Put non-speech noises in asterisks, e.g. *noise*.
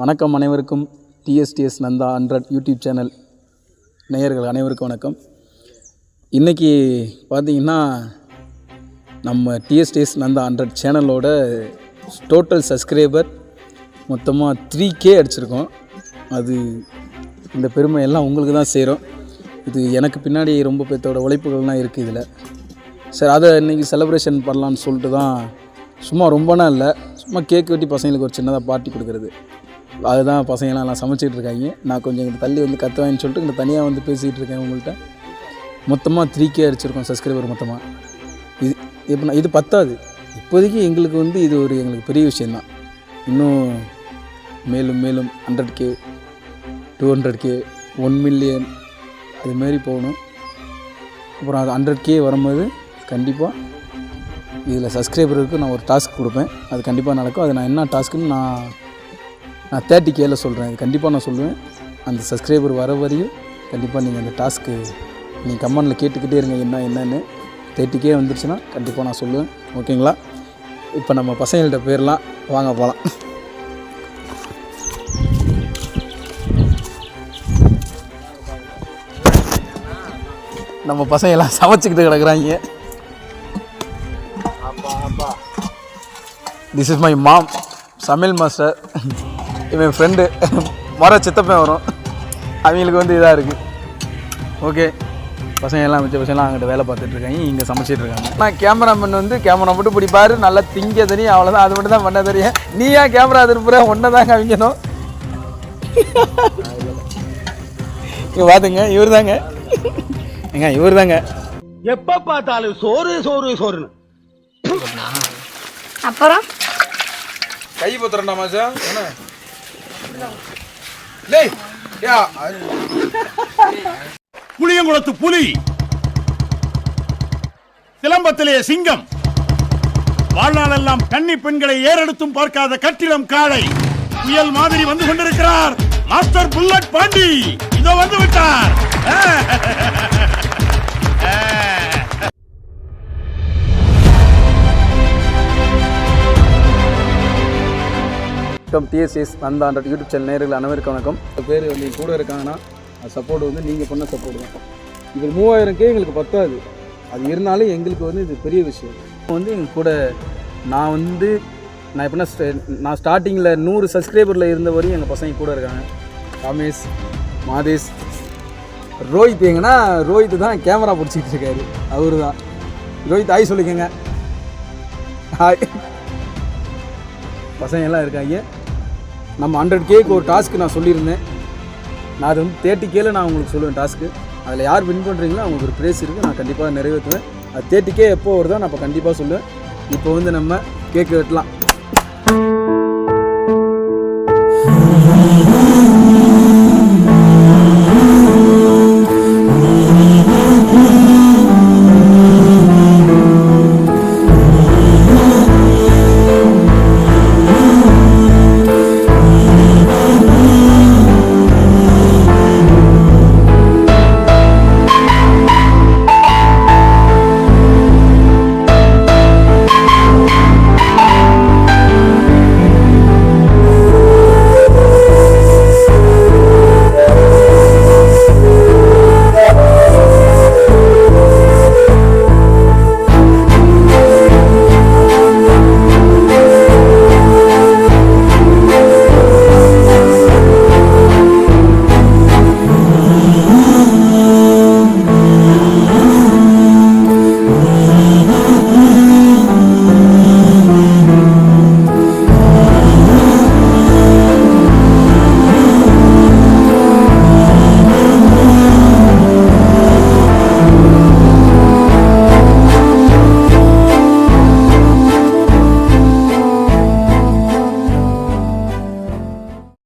வணக்கம் அனைவருக்கும். TSTS Nanda hundred YouTube channel நேயர்கள் அனைவருக்கும் வணக்கம். இன்றைக்கி பார்த்தீங்கன்னா நம்ம டிஎஸ்டிஎஸ் நந்தா ஹண்ட்ரட் சேனலோட டோட்டல் சப்ஸ்கிரைபர் மொத்தமாக த்ரீ கே அடிச்சிருக்கோம். அது இந்த பெருமை எல்லாம் உங்களுக்கு தான் சேரும். இது எனக்கு பின்னாடி ரொம்ப பேர்த்தோட உழைப்புகள்லாம் இருக்குது இதில். சரி அதை இன்றைக்கி செலிப்ரேஷன் பண்ணலான்னு சொல்லிட்டு தான் சும்மா ரொம்ப நாள் இல்லை சும்மா கேக் வெட்டி பசங்களுக்கு ஒரு சின்னதாக பார்ட்டி கொடுக்குறது. அதுதான் பசங்களாம் எல்லாம் சமைச்சிட்டு இருக்காங்க. நான் கொஞ்சம் இங்கே தள்ளி வந்து கற்றுவேன்னு சொல்லிட்டு இங்கே தனியாக வந்து பேசிகிட்டு இருக்கேன் உங்கள்கிட்ட மொத்தமாக த்ரீ கே அடிச்சிருக்கோம் சப்ஸ்கிரைபர் மொத்தமாக இது இப்போ நான் இது பத்தாது. இப்போதைக்கு எங்களுக்கு வந்து இது ஒரு எங்களுக்கு பெரிய விஷயந்தான் இன்னும் மேலும் மேலும் hundred K two hundred K one million அதுமாரி போகணும். அப்புறம் அது ஹண்ட்ரட் கே வரும்போது கண்டிப்பாக இதில் சப்ஸ்கிரைபருக்கு நான் ஒரு டாஸ்க் கொடுப்பேன். அது கண்டிப்பாக நடக்கும். அது நான் என்ன டாஸ்க்குன்னு நான் நான் தேர்ட்டி கேல சொல்கிறேன் இது கண்டிப்பாக நான் சொல்லுவேன். அந்த சப்ஸ்கிரைபர் வர வரையும் கண்டிப்பாக நீங்கள் அந்த டாஸ்க்கு நீங்கள் கமெண்டில் கேட்டுக்கிட்டே இருங்க என்ன என்னன்னு. தேர்ட்டி கே வந்துருச்சுன்னா கண்டிப்பாக நான் சொல்லுவேன். ஓகேங்களா? இப்போ நம்ம பசங்கள்கிட்ட போயிடலாம் வாங்க போகலாம் நம்ம பசங்க எல்லாம் சமைச்சிக்கிட்டு கிடக்குறாங்க. திஸ் இஸ் மை மாம் சமையல் மாஸ்டர் இவன் ஃப்ரெண்டு மர சித்தப்பன் வரும். அவங்களுக்கு வந்து இதாக இருக்குது ஓகே பசங்க எல்லாம் மிச்ச பசங்களாம் அங்கிட்ட வேலை பார்த்துட்டு இருக்காங்க. இங்கே சமைச்சிட்டு இருக்காங்க. நான் கேமராமேன் வந்து கேமரா மட்டும் பிடிப்பாரு. நல்லா திங்க தெரியும். அவ்வளோதான் அது மட்டும் தான் பண்ண தெரியும். நீ ஏன் கேமரா திருப்புற ஒன்றை தான் காமிக்கணும் இங்கே பார்த்துங்க இவர் தாங்க ஏங்க இவர் தாங்க எப்ப பார்த்தாலும் சோறு சோறு சோறுன்னு. அப்புறம்? கை பத்திரண்டா மாசா என்ன? புளியங்குளத்து புலி. சிலம்பத்திலே சிங்கம். வாழ்நாளெல்லாம் கன்னி பெண்களை ஏறெடுத்தும் பார்க்காத கட்டிடம் காளை. புயல் மாதிரி வந்து கொண்டிருக்கிறார். Master bullet Pandi. இதோ வந்து விட்டார். *laughs* வணக்கம். TSS Nanda hundred YouTube channel நேரில் அனைவருக்கும் வணக்கம். பேர் வந்து கூட இருக்காங்கன்னா சப்போர்ட் வந்து நீங்கள் பண்ண சப்போர்ட் தான். இது மூவாயிரம் கே எங்களுக்கு பத்தாது. அது இருந்தாலும் எங்களுக்கு வந்து இது பெரிய விஷயம். இப்போ வந்து எங்கள் கூட நான் வந்து நான் எப்படின்னா நான் ஸ்டார்டிங்கில் நூறு சப்ஸ்கிரைபரில் இருந்த வரையும் எங்கள் பசங்க கூட இருக்காங்க. ரமேஷ் மாதேஷ் ரோஹித். எங்கன்னா ரோஹித் தான் கேமரா பிடிச்சிட்டு இருக்காரு. அவரு தான் ரோஹித் ஆய் சொல்லிக்கோங்க. ஹாய் பசங்க எல்லாம் இருக்காங்க. நம்ம ஹண்ட்ரட் கேக்கு ஒரு டாஸ்க்கு நான் சொல்லியிருந்தேன். நான் அது வந்து தேர்ட்டி கேல நான் உங்களுக்கு சொல்லுவேன் டாஸ்க்கு அதில் யார் வின் பண்ணுறீங்களோ அவங்களுக்கு ஒரு ப்ரைஸ் இருக்குது நான் கண்டிப்பாக நிறைவேற்றுவேன். அது தேர்ட்டி கே எப்போ வருதோ நான் இப்போ கண்டிப்பாக சொல்லுவேன். இப்போ வந்து நம்ம கேக்கு வெட்டலாம்.